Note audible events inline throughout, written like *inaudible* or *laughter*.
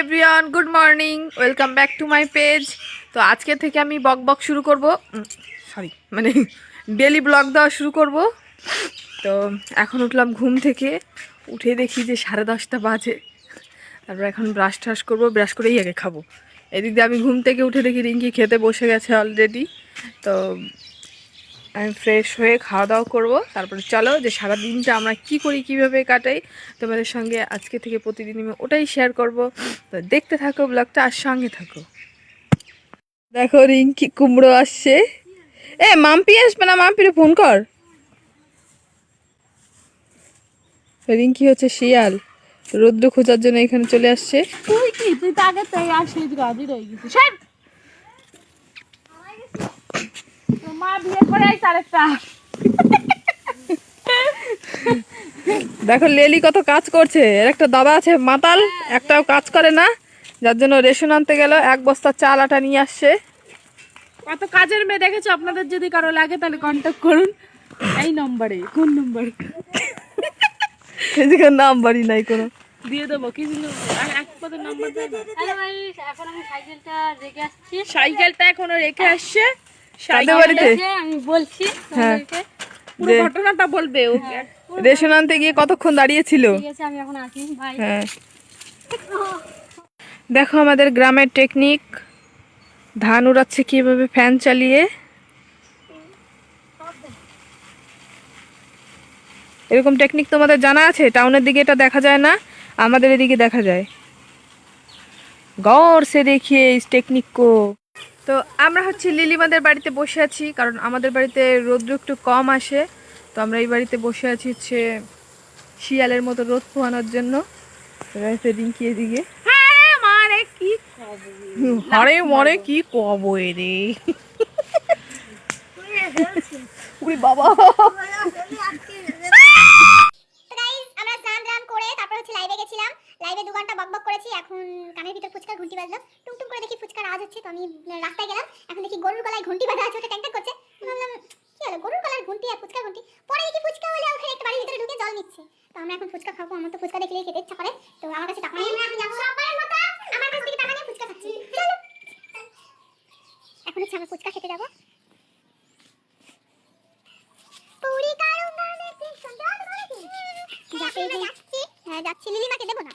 Everyone good morning welcome back to my page তো আজকে থেকে আমি বক বক শুরু করব। সরি মানে ডেলি ব্লগ দেওয়া শুরু করব। তো এখন উঠলাম ঘুম থেকে। উঠে দেখি যে সাড়ে দশটা বাজে। তারপর এখন ব্রাশ টাশ করব ব্রাশ করেই আগে খাব। এদিক দিয়ে আমি ঘুম থেকে উঠে দেখি রিঙ্কি খেতে বসে গেছে অলরেডি তো আমি ফ্রেশ হয়ে খাওয়া দাওয়া করব। তারপরে চলো যে সারা দিনটা আমরা কি করি, কীভাবে কাটাই, তোমাদের সঙ্গে আজকে থেকে প্রতিদিন আমি ওটাই শেয়ার করব। তো দেখতে থাকো ব্লগটা আর সঙ্গে থাকো। দেখো রিঙ্কি কুমড়ো আসছে। এ, মাম্পি আসবে না? মাম্পিরে ফোন কর। রিঙ্কি হচ্ছে শিয়াল। রৌদ্র খোঁজার জন্য এখানে চলে আসছে। তুই কি? তুই তো থেকে আসলি গাদি রয়ে গেছিস। মা বিয়ে করে আরেকটা। দেখো লেলি কত কাজ করছে। এর একটা দাদা আছে মাতাল একটাও কাজ করে না। যার জন্য রেশন আনতে গেল এক বস্তা চাল আটা নিয়ে আসছে। কত কাজের মেয়ে দেখেছ? আপনাদের যদি কারও লাগে তাহলে কন্ট্যাক্ট করুন। এই নম্বরে কোন নম্বর? এদিকে নাম্বারই নাই কোনো। দিয়ে দেবো কি দিল নাম্বার দেয় না। হ্যালো ভাই এখন আমি সাইকেলটা রেখে আসছি। সাইকেলটা এখনও রেখে আসছে। বাড়িতে? আমি বলছি হ্যাঁ। পুরো ঘটনাটা বলবে ও। রেশন আনতে গিয়ে কতক্ষণ দাঁড়িয়েছিল আমি এখন আসি ভাই হ্যাঁ। দেখো আমাদের গ্রামের টেকনিক ধান উড়াচ্ছে কীভাবে ফ্যান চালিয়ে? এরকম টেকনিক তোমাদের জানা আছে? টাউনের দিকে এটা দেখা যায় না আমাদের এদিকে দেখা যায়। গড় সে দেখিয়ে ইস টেকনিক কো। তো আমরা হচ্ছে লিলিমাদের বাড়িতে বসে আছি কারণ আমাদের বাড়িতে রৌদ্র একটু কম আসে। তো আমরা এই বাড়িতে বসে আছি হচ্ছে শিয়ালের মতো রোদ পোহানোর জন্য। রিঙ্কি এদিকে। মারে মরে কি কব রে। বাবা তো গাইস আমরা স্নান টান করে তারপর হচ্ছে লাইভে গেছিলাম লাইভে দু ঘণ্টা বকবক করেছি, এখন কানের ভিতর ফুচকার ঘন্টি বাজলো টুংটুং করে দেখি ফুচকার আওয়াজ হচ্ছে, তো আমি রাস্তায় গেলাম, এখন দেখি গরুর গলায় ঘন্টি বাঁধা আছে, ওটা ট্যাংট্যাং করছে। ভাবলাম, কি হলো, গরুর গলার ঘন্টি আর ফুচকার ঘন্টি পরে দেখি ফুচকা হলে ওখানে একটা বাড়ির ভিতরে ঢুকে জল নিচ্ছে। তো আমরা এখন ফুচকা খাব, আমার তো ফুচকা দেখলেই খেতে ইচ্ছা করে। তো আমার কাছে টাকা নেই। আমার কাছ টাকা নিয়ে ফুচকা খাচ্ছি। চলো। এখন হচ্ছে আমরা ফুচকা খেতে যাব। হ্যাঁ যাচ্ছি। লিলিমাকে দেবো না।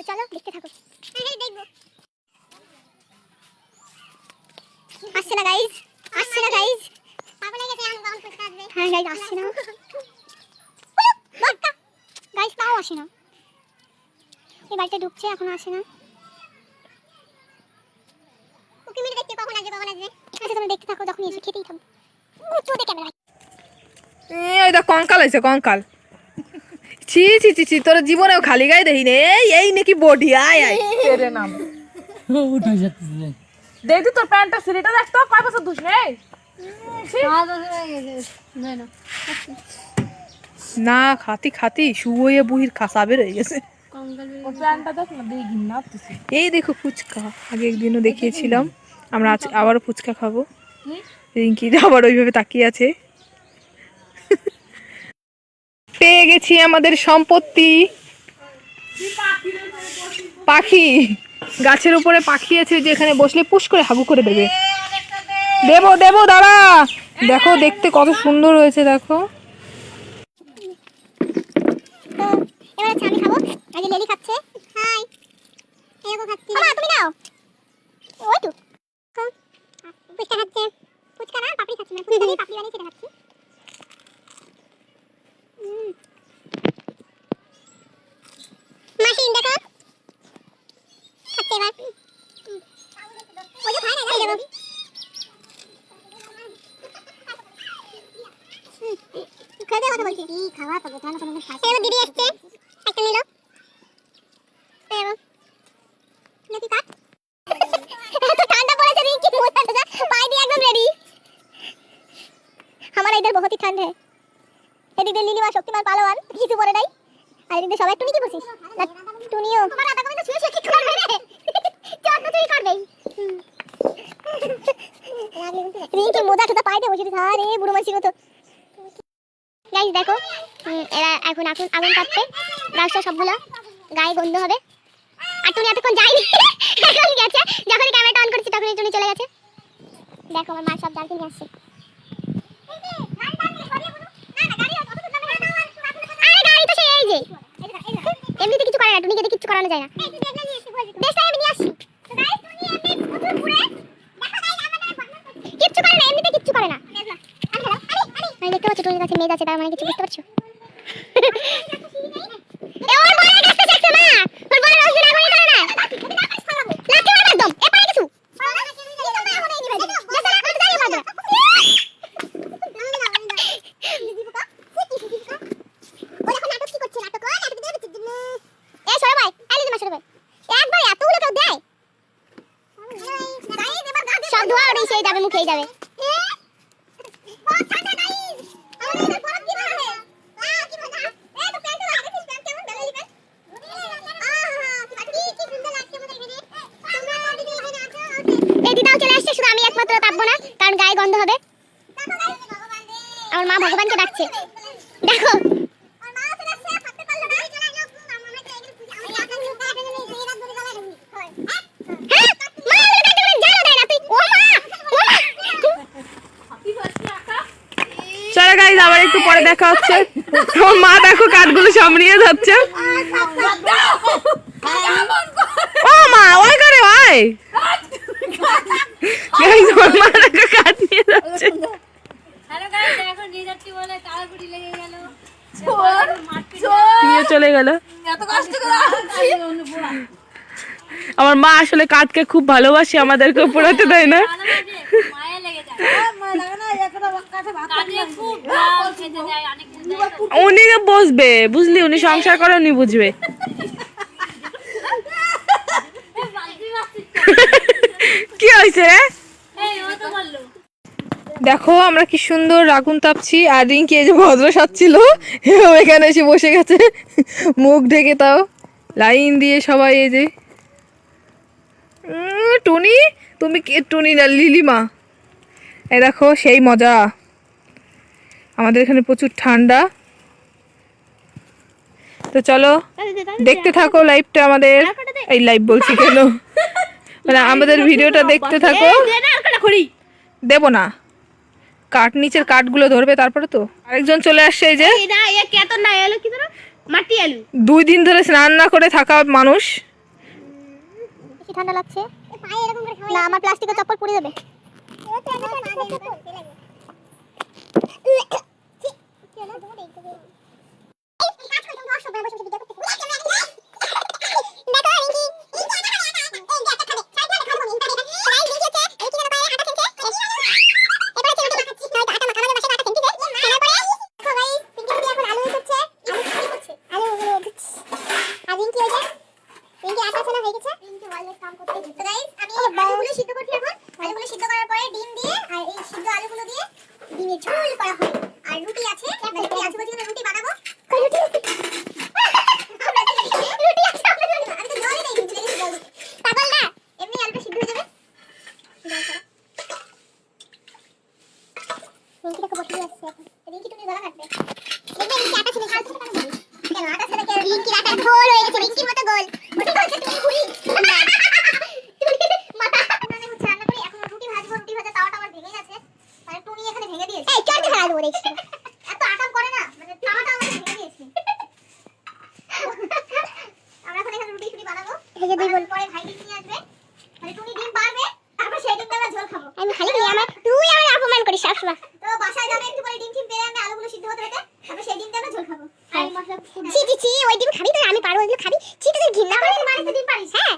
তো চলো দেখতে থাকো। হ্যাঁ দেখব। আসছে না গাইজ আসছে না গাইজ পাগল হয়ে গেছে আমি কখন আসবে। হ্যাঁ গাইজ আসছে না। গাইজ তাও আসে না। এই বাড়িতে ঢুকছে এখনও আসে না। ওকে মিলে দেখতে কখন আসবে কখন আসবে? আচ্ছা তুমি দেখতে থাকো যখন এসে খেতেই থাকব চোদে ক্যামেরা এ, ওই কঙ্কাল আছে কঙ্কাল। ছি ছি ছি ছি তোর জীবনেও খালি গায়ে দেখি নে। এই নাকি বডি আয় আয়। তেরে নাম। উঠে দেখি তোর প্যান্টটা সিলিটা দেখ তো কয় বছর ধুস হয়ে গেছে না না খাতি খাতি শুয়ে বুহির খাসা গেছে। দেখি না তুই এই দেখো ফুচকা আগে একদিনও দেখিয়েছিলাম। আমরা আজ আবারও ফুচকা খাব। রিঙ্কি আবার ওইভাবে তাকিয়ে আছে। পেয়ে গেছি আমাদের সম্পত্তি। পাখি। গাছের উপরে পাখি আছে যে এখানে বসলে পুশ করে হাবু করে দেবে। দেবো দেবো, দাঁড়া। দেখো, দেখতে কত সুন্দর হয়েছে, দেখো। খাচ্ছে। না, পাপড়ি খাচ্ছি। না ফুচকা দিয়ে পাপড়ি খাচ্ছি উম। মাসিন দেখো খাচ্ছে এবার উম। ওই যে খায় না যাই যাব খেতে কথা বলছি কি খাওয়া তবে কেন কোনো খাচ্ছে এবার দিদি আসছে একটা নিল এবার নাকি কাট এত ঠান্ডা পড়েছে রিঙ্কি মোটা টোটা পায়ে দিয়ে একদম রেডি আমার ইধর বহুত ঠান্ড है লিলিমা শক্তিমান পালোয়ান কিছু পরে নাই। আর এদিক সবাই, টুনি কি বলছিস? টুনিও। আমার আধা কমিটা ছুঁয়ে ছুঁয়ে কি করবে রে চট তো চুরি করবেই রিঙ্কি টোটা পায়ে দিয়ে বসে দিছে আরে, বুড়ো মাসির মতো। গাইস দেখো এরা এখন এখন আগুন কাটছে রাস্তা সবগুলা গায়ে গন্ধ হবে। আর টুনি এতক্ষণ যায়নি। এখন গেছে। যখনই ক্যামেরাটা অন করছি, তখনই টুনি চলে গেছে। দেখো, আমার মা সব জাল কিনে আসছে আরে গাড়ি তো সেই এই যে এমনিতে কিছু করে না টুনিকে দিয়ে কিছু করানো যায় না। বেশটা আমি নিয়ে আসছি। কিচ্ছু করে না, এমনিতে কিচ্ছু করে না। আমি দেখতে পাচ্ছি তোমার কাছে মেয়ে আছে, তার মানে কিছু বুঝতে পারছ এ ওর বলের কাছে যাচ্ছে মা ওর বলের অসুবিধা করে করে না লাঠি মারবে একদম এ পারে কিছু এ সরে ভাই আইলে দিমা সরে ভাই একবার এতগুলো কেউ দেয় সব ধোয়া ওটাই সেই যাবে মুখেই যাবে কারণ গায়ে গন্ধ হবে আমার মা ভগবানকে ডাকছে দেখো হ্যাঁ, মা, ওদের কাছে করে জালও দেয় না তুই। ও মা, ও মা। চলো গাইজ আবার একটু পরে দেখা হচ্ছে। আমার মা দেখো কাঠগুলো সামরিয়ে যাচ্ছে। ও মা ওই করে ভাই গাইজ মা দেখো কাঠ নিয়ে যাচ্ছে। নিয়ে চলে গেল। আমার মা আসলে কাঠকে খুব ভালোবাসে আমাদেরকে পোড়াতে দেয় না। উনি বসবে বুঝলি উনি সংসার করে উনি বুঝবে। কি হয়েছে? রে এই ও তো বলল। দেখো আমরা কি সুন্দর আগুন তাপছি আর রিঙ্কি এই যে ভদ্র সাজছিল ও এখানে এসে বসে গেছে। মুখ ঢেকে তাও লাইন দিয়ে সবাই এই যে। উম, টুনি? তুমি কে? টুনি না লিলিমা। এ দেখো সেই মজা। আমাদের এখানে প্রচুর ঠান্ডা। তো চলো *laughs* দেখতে থাকো লাইভটা আমাদের। এই লাইভ বলছি কেন? মানে আমাদের ভিডিওটা দেখতে থাকো। দেবো না। কাঠ নিচের কাঠগুলো ধরবে তারপরে তো। আরেকজন চলে আসছে এই যে। দুই দিন ধরে স্নান না করে থাকা মানুষ। ঠান্ডা লাগছে। না আমার প্লাস্টিকের চপ্পল পুড়ে যাবে। আলুগুলো সিদ্ধ করার পরে ডিম দিয়ে আর এই সিদ্ধ আলুগুলো দিয়ে ডিমের ঝোল করা হবে আর রুটি আছে মানে রুটি আছে বলছি না, রুটি বানাবো রুটি রুটি আছে আমি তো জলই দেই কিন্তু দেখি জল পাগল না এমনি আলুটা সিদ্ধ হয়ে যাবে রিঙ্কি দেখো বসে আছে এখন রিঙ্কি তুমি গলা কাটবে দেখবে রিঙ্কি আটা ছেড়ে খাল থেকে কেন বলি কেন আটা ছেড়ে কেন রিঙ্কির আটা গোল হয়ে গেছে রিঙ্কির মতো গোল ওটা বলছে তুমি ভুলি মাথা মানে হচ্ছে রান্না করি এখন রুটি ভাজবো রুটি ভাজা তাওয়াটা আমার ভেঙে গেছে মানে টুনি এখানে ভেঙে দিয়েছে এই চল ফেলা দেবো দেখছি এত আকাম করে না মানে তাওয়াটা আমাকে ভেঙে দিয়েছে আমরা এখন এখানে রুটি বানাবো দিই বল। পরে ভাই ডিম নিয়ে আসবে। ডিম পারবে তারপর সেই ডিমটা আমরা ঝোল খাব। আমি খালি দিই আমার তুই আমার অপমান করিস সবসময় তো বাসায় যাবে একটু পরে ডিম টিম পেরে আমি আলুগুলো সিদ্ধ হতে রেখে তারপর সেই ডিমটা আমরা ঝোল খাব। ছি ছি ছি ওই ডিম খাবি তো আমি পারব ওইগুলো খাবি। ছি তোদের ঘৃণা করে মানে ডিম পারিস? হ্যাঁ।